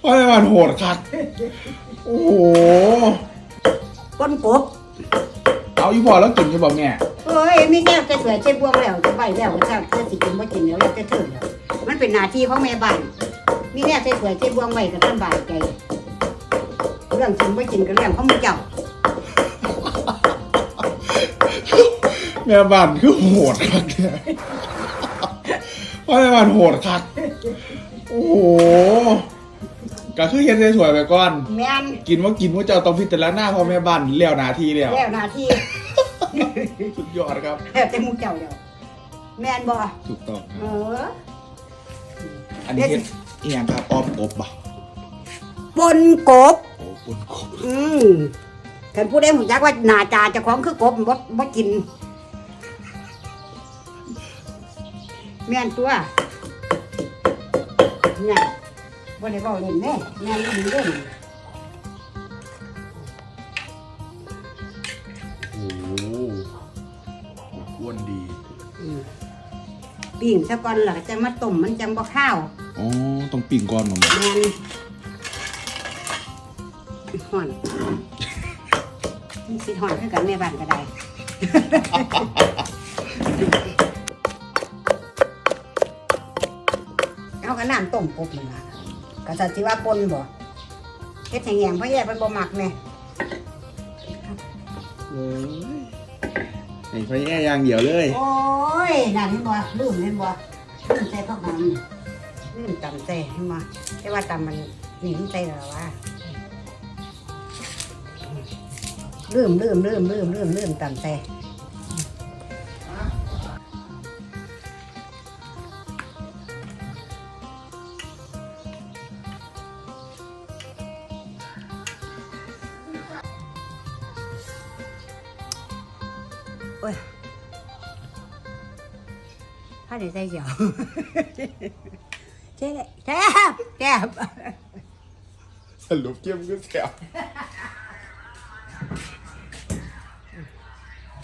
เพราะมันโหดคักโอ้โห ก้นกบเอาอีพอแล้วกินจะบอกแม่เอ้ยมีแก้วจะสวยใช้บวงแล้วจะใบแล้วจะจะสิกินบ่กินแล้วแล้วจะเถิดแล้วมันเป็นหน้าที่ของแม่บ้านมีแก้วจะสวยใช้บวงไว้ก็สบายใจเรื่องกินบ่กินก็เรื่องของมึงเจ้าแม่บ้านคือโหดคักเนี่ยเพราะมันโหดคัก โอ้โห ก็คือเห็นสวยๆไปก่อน แม่นกินว่ากินว่าเจ้าต้องพิจารณาพ่อแม่บ้านแล้วหนาทีแล้วแล้วหน้าที่สุดยอดครับแล้วแต่มึงเจ้าแล้วแม่นบ่ถูกต้องคเอรับอ อันนี้เฮ็ดเอียงครับอ้อมกบบ่ะปนกบ โอ้ปนกบอืมคันผู้ใดหูจักว่าหน้าตาเจ้าของคือกบบ่บ่กิน แม่นตัว เนี่ย บ่ได้เว้าเล่นแม่แม่นดีเล่นโอ้โหอ้วนดีอืมปิ้งซะก่อนแล้วก็จะมาต้มมันจังบ่ข้าวอ๋อต้องปิ่งก่อนมาแม่นห่อนมันสิห่อนคือกันแม่บ้านก็ได้ เอากระน้ำต้มกบนี่ล่ะ ก็สัตว์สิว่าปนบ่เฮ็ดให้แหงเพราะแย่มันบ่มักแม่เอ้ยไอ้ไฟแย่อย่างเดียวเลย โอ้ยนั่นเห็นบ่ลืมเห็นบ่ลืมใส่ผักหอมลืมตำใส่เห็นบ่แต่ว่าตำมันนี่มันใส่แล้วว่าลืมลืมลืมลืมลืมลืมตำใส่ โอ้ยถ้าได้ใส่เดียว